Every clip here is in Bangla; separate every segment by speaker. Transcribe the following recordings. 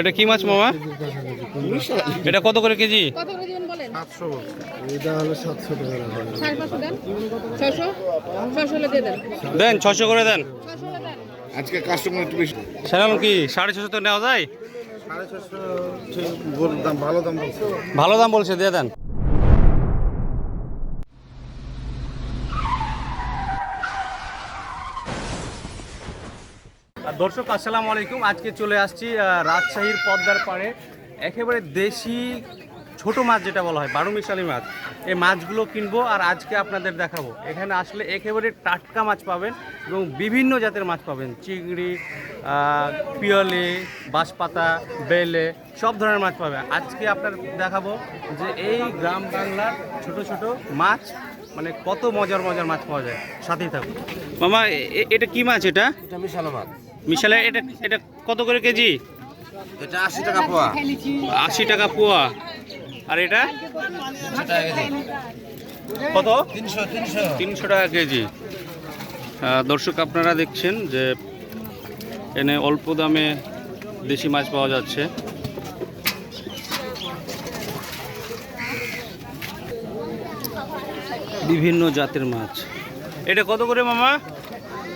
Speaker 1: এটা কি মাছ মামা? এটা কত করে কেজি?
Speaker 2: কত করে দিবেন বলেন?
Speaker 3: এটা হলো সাতশো টাকা রাখা
Speaker 2: সাড়ে পাঁচশো দেন।
Speaker 1: ছশো করে দেন।
Speaker 4: আজকে কাস্টমার একটু বেশি।
Speaker 1: সেরকম কি সাড়ে ছশো তো নেওয়া যায়?
Speaker 3: সাড়ে ছশো ভালো দাম বলছে।
Speaker 1: ভালো দাম বলছে দিয়ে দেন। দর্শক, আসসালামু আলাইকুম। আজকে চলে আসছি রাজশাহীর পদ্মার পাড়ে। একেবারে দেশি ছোট মাছ যেটা বলা হয়, বারো মিশালি মাছ। এই মাছগুলো কিনবো আর আজকে আপনাদের দেখাবো। এখানে আসলে একেবারে টাটকা মাছ পাবেন এবং বিভিন্ন জাতের মাছ পাবেন। চিংড়ি পিয়লে, বাঁশপাতা, বেলে, সব ধরনের মাছ পাবেন। আজকে আপনার দেখাবো যে এই গ্রাম বাংলার ছোট ছোট মাছ মানে কত মজার মজার মাছ পাওয়া যায়। সাথেই থাকুন। মামা এটা কি মাছ এটা?
Speaker 4: এটা মিশালো মাছ।
Speaker 1: মিশালে এটা এটা কত করে কেজি?
Speaker 4: এটা আশি টাকা পোয়া।
Speaker 1: আশি টাকা পোয়া। আর এটা? কত?
Speaker 4: তিনশো
Speaker 1: টাকা কেজি। দর্শক আপনারা দেখছেন যে এনে অল্প দামে দেশি মাছ পাওয়া যাচ্ছে। বিভিন্ন জাতের মাছ। এটা কত করে মামা?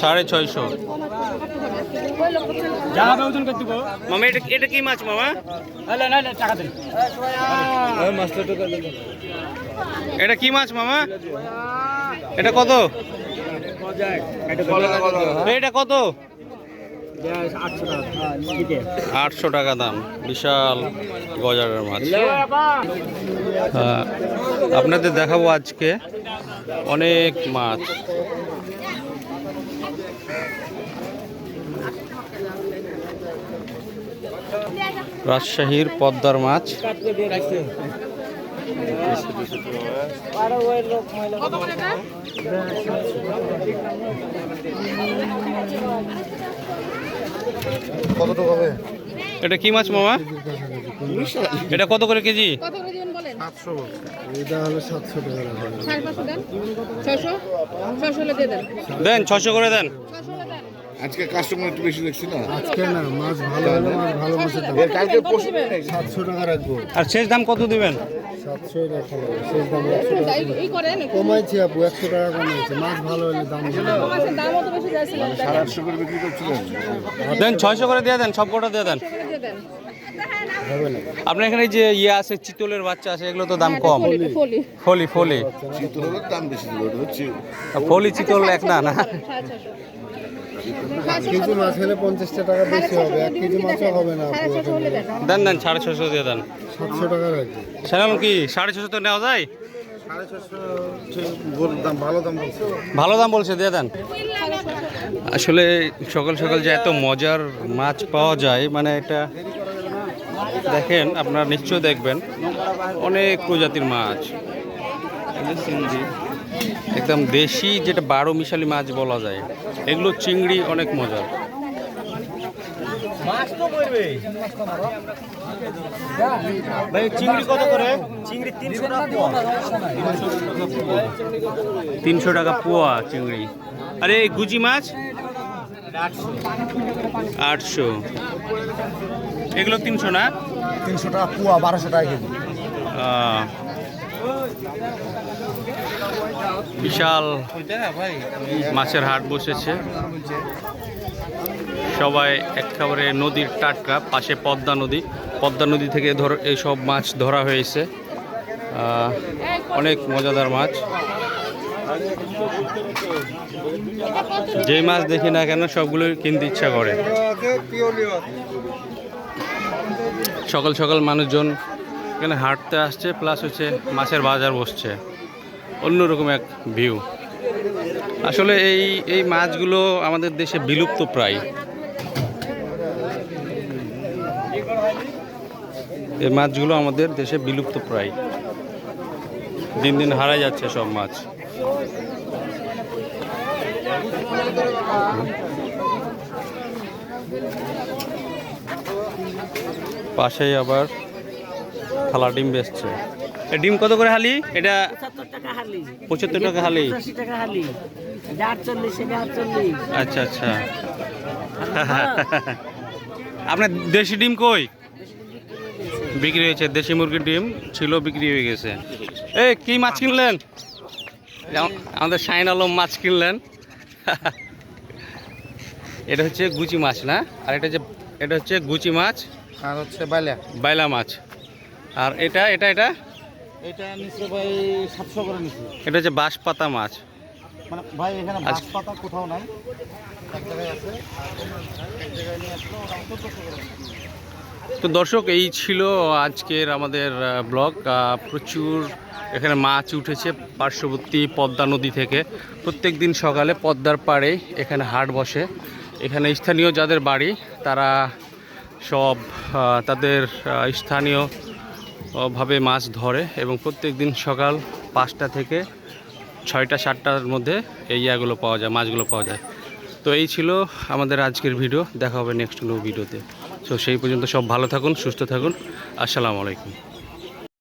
Speaker 1: সাড়ে ছয়শো। মামা এটা এটা কি মাছ মামা? এটা কি মাছ মামা? এটা কত? এটা কত? আটশো টাকা দাম বিশাল গজারের মাছ। আপনাদের দেখাবো আজকে অনেক মাছ। রাজশাহীর পদ্মার মাছ।
Speaker 2: কত এটা
Speaker 4: কত টাকা হবে?
Speaker 1: এটা কি মাছ মামা? এটা কত করে কেজি?
Speaker 2: দেন।
Speaker 1: ছশো করে দেন।
Speaker 4: আজকে কাস্টমার একটু বেশি দেখছি না?
Speaker 3: আজকে না মাছ ভালো হলে মাছ ভালো দাম।
Speaker 4: এর কালকে পরশু
Speaker 3: সাতশো টাকা রাখব।
Speaker 1: আর শেষ দাম কত দিবেন?
Speaker 3: সাতশো রাখা শেষ দাম একশো টাকা
Speaker 2: এই- করেন
Speaker 3: কমাইছি আপু একশো টাকা কমাইছে। মাছ ভালো হলে দাম ভালো
Speaker 2: মাছের দামও তো বেশি যাচ্ছে না।
Speaker 4: আটশো করে বিক্রি করছিলেন?
Speaker 1: দেন ছয়শো করে দিয়ে দেন সব কটা দিয়ে দেন। আপনার এখানে যে ইয়ে আছে চিতলের বাচ্চা আছে এগুলো তো দাম কম।
Speaker 2: ফলি ফলি।
Speaker 4: চিতলের দাম বেশি
Speaker 1: ফলি চিতল এক না না?
Speaker 3: কেজি মাছ হলে পঞ্চাশটা টাকা বেশি হবে। এক কেজি মাছও হবে না
Speaker 2: দেন।
Speaker 1: দেন সাড়ে ছশো দিয়ে দেন।
Speaker 3: সাতশো টাকা রাখব
Speaker 1: সেরকম কি সাড়ে ছশো তো নেওয়া যায়?
Speaker 3: সাড়ে ছশো গরুর দাম ভালো দাম বলছে।
Speaker 1: ভালো দাম বলছে দিয়ে দেন। আসলে সকাল সকাল যে এত মজার মাছ পাওয়া যায় মানে এটা দেখেন আপনারা নিশ্চয় দেখবেন। অনেক প্রজাতির মাছ। চিংড়ি একদম দেশি যেটা বারো মিশালি মাছ বলা যায় এগুলো চিংড়ি অনেক মজার। ভাই চিংড়ি কত করে? চিংড়ি তিনশো টাকা পোয়া। চিংড়ি। আরে গুজি মাছ? আটশো। এগুলো তিনশো না?
Speaker 3: তিনশো টাকা পোয়া বারোশো টাকা কেজি।
Speaker 1: বিশাল মাছের হাট বসেছে। সবাই একেবারে নদীর টাটকা, পাশে পদ্মা নদী। পদ্মা নদী থেকে ধর, এইসব মাছ ধরা হয়েছে। অনেক মজাদার মাছ। যে মাছ দেখি না কেন সবগুলো কিনতে ইচ্ছা করে। সকাল সকাল মানুষজন এখানে হাঁটতে আসছে প্লাস হচ্ছে মাছের বাজার বসছে। অন্যরকম এক ভিউ আসলে এই এই মাছগুলো আমাদের দেশে বিলুপ্ত প্রায়। এই মাছগুলো আমাদের দেশে বিলুপ্ত প্রায়। দিন দিন হারাই যাচ্ছে সব মাছ। পাশেই আবার থালা ডিম বেচছে। এ ডিম কত করে হালি? এটা
Speaker 5: পঁচাত্তর টাকা হালি।
Speaker 1: আচ্ছা আচ্ছা। আপনার দেশি ডিম কই? বিক্রি হয়েছে দেশি মুরগির ডিম ছিল বিক্রি হয়ে গেছে। এই কি মাছ কিনলেন? আমাদের শাইন আলম মাছ কিনলেন। এটা হচ্ছে গুচি মাছ না? আর এটা হচ্ছে এটা হচ্ছে গুচি মাছ।
Speaker 3: আর হচ্ছে বাইলা।
Speaker 1: বাইলা মাছ। আর এটা এটা এটা?
Speaker 3: এটা নিচে ভাই সাতশো করে নিচ্ছে
Speaker 1: এটা হচ্ছে বাঁশপাতা মাছ।
Speaker 3: মানে ভাই এখানে। পাতা কোথাও নাই। এক জায়গায় আছে। এক জায়গায় নিয়ে আসলো
Speaker 1: তো দর্শক এই ছিল আজকের আমাদের ব্লগ। প্রচুর এখানে মাছ উঠেছে পার্শ্ববর্তী পদ্মা নদী থেকে। প্রত্যেক দিন সকালে পদ্মার পাড়ে এখানে হাট বসে। এখানে স্থানীয় যাদের বাড়ি তারা সব তাদের স্থানীয় ভাবে মাছ ধরে এবং প্রত্যেক দিন সকাল পাঁচটা থেকে ছয়টা, সাতটার মধ্যে এই ইয়াগুলো পাওয়া যায়, মাছগুলো পাওয়া যায়। তো এই ছিল আমাদের আজকের ভিডিও, দেখা হবে নেক্সট কোনো ভিডিওতে সো সেই পর্যন্ত সব ভালো থাকুন, সুস্থ থাকুন। আসসালামু আলাইকুম।